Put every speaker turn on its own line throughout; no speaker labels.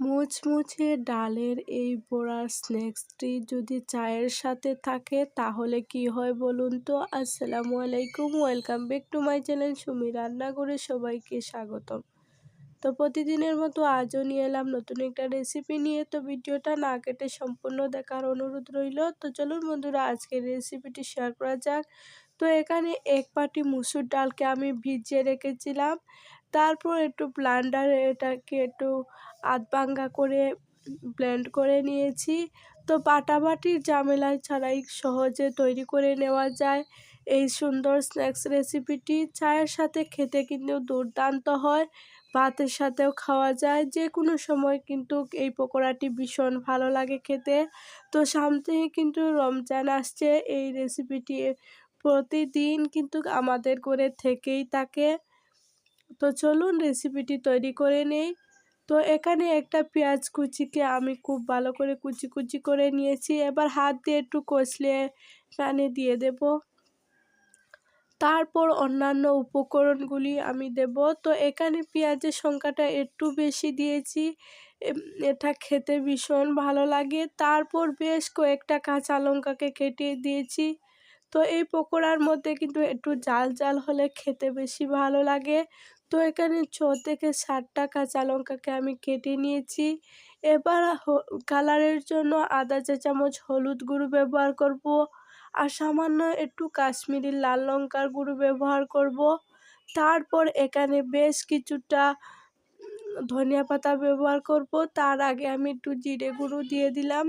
মুচমুচে ডালের এই বড়ার স্ন্যাক্সটি যদি চায়ের সাথে থাকে, তাহলে কি হয় বলুন তো? আসসালামু আলাইকুম, welcome back to my channel Sumi রান্না করে সবাইকে স্বাগতম। তো প্রতিদিনের মতো আজও নিয়ে এলাম নতুন একটা রেসিপি নিয়ে। তো ভিডিওটা না কেটে সম্পূর্ণ দেখার অনুরোধ রইল। তো চলুন বন্ধুরা, আজকের রেসিপিটি শেয়ার করা যাক। তো এখানে এক পাটি মুসুর ডালকে আমি ভিজিয়ে রেখেছিলাম। তারপর একটু ব্লান্ডারে এটাকে একটু আধ ভাঙ্গা করে ব্লেন্ড করে নিয়েছি। তো বাটাবাটির ঝামেলা ছাড়াই সহজে তৈরি করে নেওয়া যায়। এই সুন্দর স্ন্যাক্স রেসিপিটি চায়ের সাথে খেতে কিন্তু দুর্দান্ত হয়, ভাতের সাথেও খাওয়া যায় যে কোনো সময় কিন্তু এই পকোড়াটি ভীষণ ভালো লাগে খেতে। তো সামনেই কিন্তু রমজান আসছে, এই রেসিপিটি প্রতিদিন কিন্তু আমাদের করে থেকেই থাকে। তো চলুন রেসিপিটি তৈরি করে নেই। তো এখানে একটা পেঁয়াজ কুচিকে আমি খুব ভালো করে কুচি কুচি করে নিয়েছি। এবার হাত দিয়ে একটু কষলে প্যানে দিয়ে দেব। তারপর অন্যান্য উপকরণগুলি আমি দেব। তো এখানে পেঁয়াজের সংখ্যাটা একটু বেশি দিয়েছি। এটা খেতে ভীষণ ভালো লাগে। তারপর বেশ কয়েকটা কাঁচা লঙ্কাকে কেটে দিয়েছি। তো এই পকোড়ার মধ্যে কিন্তু একটু জাল জাল হলে খেতে বেশি ভালো লাগে। তো এখানে ছ থেকে ষাটটা কাঁচা লঙ্কাকে আমি কেটে নিয়েছি। এবার কালারের জন্য আদা চা চামচ হলুদ গুঁড়ো ব্যবহার করব আর সামান্য একটু কাশ্মীরি লাল লঙ্কার গুঁড়ো ব্যবহার করব। তারপর এখানে বেশ কিছুটা ধনিয়া পাতা ব্যবহার করব। তার আগে আমি একটু জিরে গুঁড়ো দিয়ে দিলাম।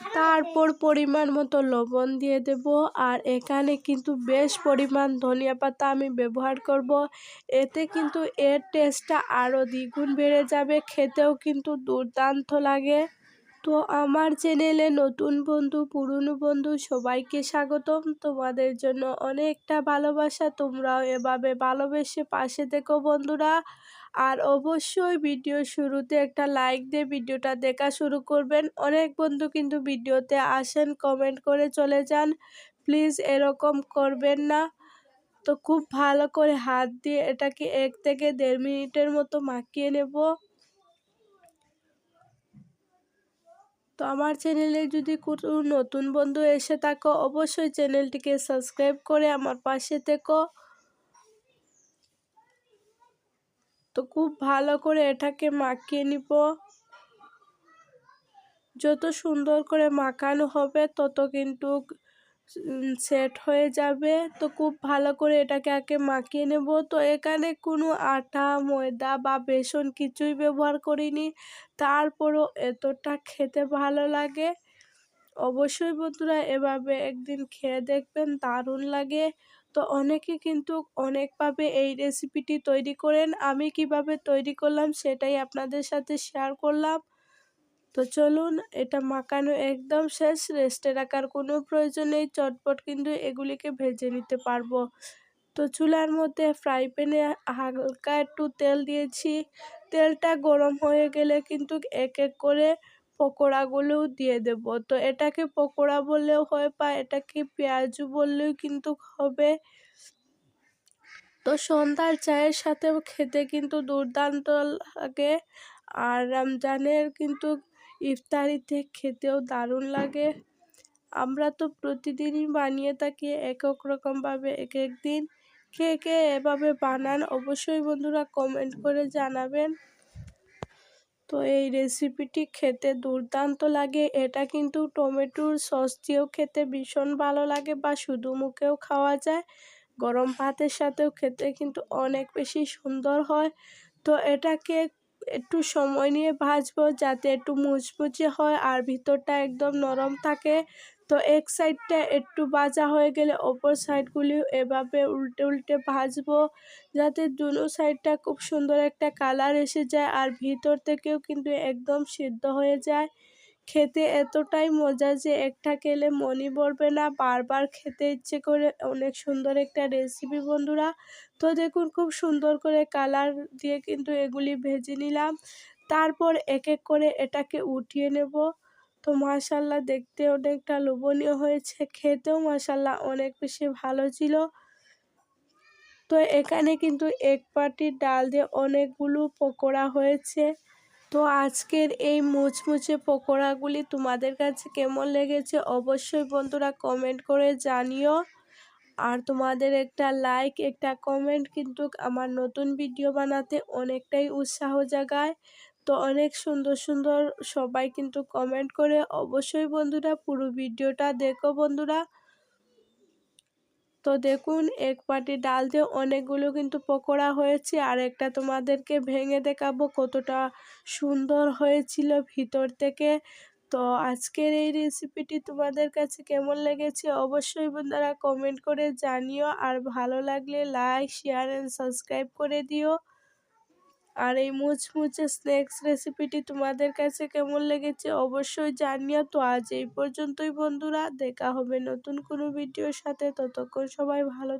তারপর পরিমাণ মতো লবণ দিয়ে দেব। আর এখানে কিন্তু বেশ পরিমাণ ধনিয়া পাতা আমি ব্যবহার করব। এতে কিন্তু এর টেস্টটা আরও দ্বিগুণ বেড়ে যাবে। খেতেও কিন্তু দুর্দান্ত লাগে। তো আমার চ্যানেলে নতুন বন্ধু, পুরনো বন্ধু সবাইকে স্বাগতম। তোমাদের জন্য অনেকটা ভালোবাসা তোমরাও এভাবে ভালোবেসে পাশে থেকো বন্ধুরা। আর অবশ্যই ভিডিও শুরুতে একটা লাইক দিয়ে ভিডিওটা দেখা শুরু করবেন। অনেক বন্ধু কিন্তু ভিডিওতে আসেন, কমেন্ট করে চলে যান। প্লিজ এরকম করবেন না। তো খুব ভালো করে হাত দিয়ে এটাকে এক থেকে দেড় মিনিটের মতো মাখিয়ে নেব। তো আমার চ্যানেলে যদি কোনো নতুন বন্ধু এসে থাকো, অবশ্যই চ্যানেলটিকে সাবস্ক্রাইব করে আমার পাশে থেকো। তো খুব ভালো করে এটাকে মাখিয়ে নিব। যত সুন্দর করে মাখানো হবে, তত কিন্তু সেট হয়ে যাবে। তো খুব ভালো করে এটাকে আগে মাখিয়ে নেব। তো এখানে কোনো আটা, ময়দা বা বেসন কিছুই ব্যবহার করিনি। তারপরও এতটা খেতে ভালো লাগে। অবশ্যই বন্ধুরা এভাবে একদিন খেয়ে দেখবেন, দারুণ লাগে। তো অনেকে কিন্তু অনেকভাবে এই রেসিপিটি তৈরি করেন। আমি কীভাবে তৈরি করলাম সেটাই আপনাদের সাথে শেয়ার করলাম। তো চলুন এটা মাখানো একদম শেষ। রেস্টে রাখার কোনো প্রয়োজন নেই। চটপট কিন্তু এগুলিকে ভেজে নিতে পারব। তো চুলার মধ্যে ফ্রাই প্যানে হালকা একটু তেল দিয়েছি। তেলটা গরম হয়ে গেলে কিন্তু এক এক করে পকোড়াগুলোও দিয়ে দেব। তো এটাকে পকোড়া বললেও হয় বা এটাকে পেঁয়াজু বললেও কিন্তু হবে। তো সন্ধ্যার চায়ের সাথেও খেতে কিন্তু দুর্দান্ত লাগে। আর রমজানের কিন্তু ইফতারিতে খেতেও দারুণ লাগে। আমরা তো প্রতিদিনই বানিয়ে থাকি, এক এক রকমভাবে এক এক দিন। কে কে এভাবে বানান অবশ্যই বন্ধুরা কমেন্ট করে জানাবেন। তো এই রেসিপিটি খেতে দুর্দান্ত লাগে। এটা কিন্তু টমেটোর সস দিয়েও খেতে ভীষণ ভালো লাগে বা শুধু মুখেও খাওয়া যায়। গরম ভাতের সাথেও খেতে কিন্তু অনেক বেশি সুন্দর হয়। তো এটাকে একটু সময় নিয়ে ভাজবো, যাতে একটু মুচমুচে হয় আর ভিতরটা একদম নরম থাকে। তো এক সাইডটা একটু বাজা হয়ে গেলে অপর সাইডগুলি এভাবে উল্টে উল্টে ভাজবো, যাতে দুনো সাইডটা খুব সুন্দর একটা কালার এসে যায় আর ভিতর থেকেও কিন্তু একদম সিদ্ধ হয়ে যায়। খেতে এতটাই মজা যে একটা খেলে মনই ভরবে না। বারবার খেতে ইচ্ছে করে অনেক সুন্দর একটা রেসিপি বন্ধুরা। তো দেখুন খুব সুন্দর করে কালার দিয়ে কিন্তু এগুলি ভেজে নিলাম। তারপর এক এক করে এটাকে উঠিয়ে নেব। তো মাশাল্লাহ দেখতে অনেকটা লোভনীয় হয়েছে। খেতেও মাশাল্লাহ অনেক বেশি ভালো ছিল। তো এখানে কিন্তু এক পাটি ডাল দিয়ে অনেকগুলো পকোড়া হয়েছে। তো আজকের এই মুচমুচে পকোড়াগুলি তোমাদের কাছে কেমন লেগেছে অবশ্যই বন্ধুরা কমেন্ট করে জানিও। আর তোমাদের একটা লাইক একটা কমেন্ট কিন্তু আমার নতুন ভিডিও বানাতে অনেকটাই উৎসাহ জাগায়। তো অনেক সুন্দর সুন্দর সবাই কিন্তু কমেন্ট করে। অবশ্যই বন্ধুরা পুরো ভিডিওটা দেখো বন্ধুরা। তো দেখুন, এক পাটি ডাল দিয়ে অনেকগুলো কিন্তু পকোড়া হয়েছে। আর একটা তোমাদেরকে ভেঙে দেখাবো কতটা সুন্দর হয়েছিল ভিতর থেকে। তো আজকের এই রেসিপিটি তোমাদের কাছে কেমন লেগেছে অবশ্যই বন্ধুরা কমেন্ট করে জানিও। আর ভালো লাগলে লাইক শেয়ার অ্যান্ড সাবস্ক্রাইব করে দিও। আর এই মুচমুচে স্ন্যাক্স রেসিপিটি তোমাদের কাছে কেমন লেগেছে অবশ্যই জানিও। তো আজ এই পর্যন্তই বন্ধুরা, দেখা হবে নতুন কোনো ভিডিওর সাথে। ততক্ষণ সবাই ভালো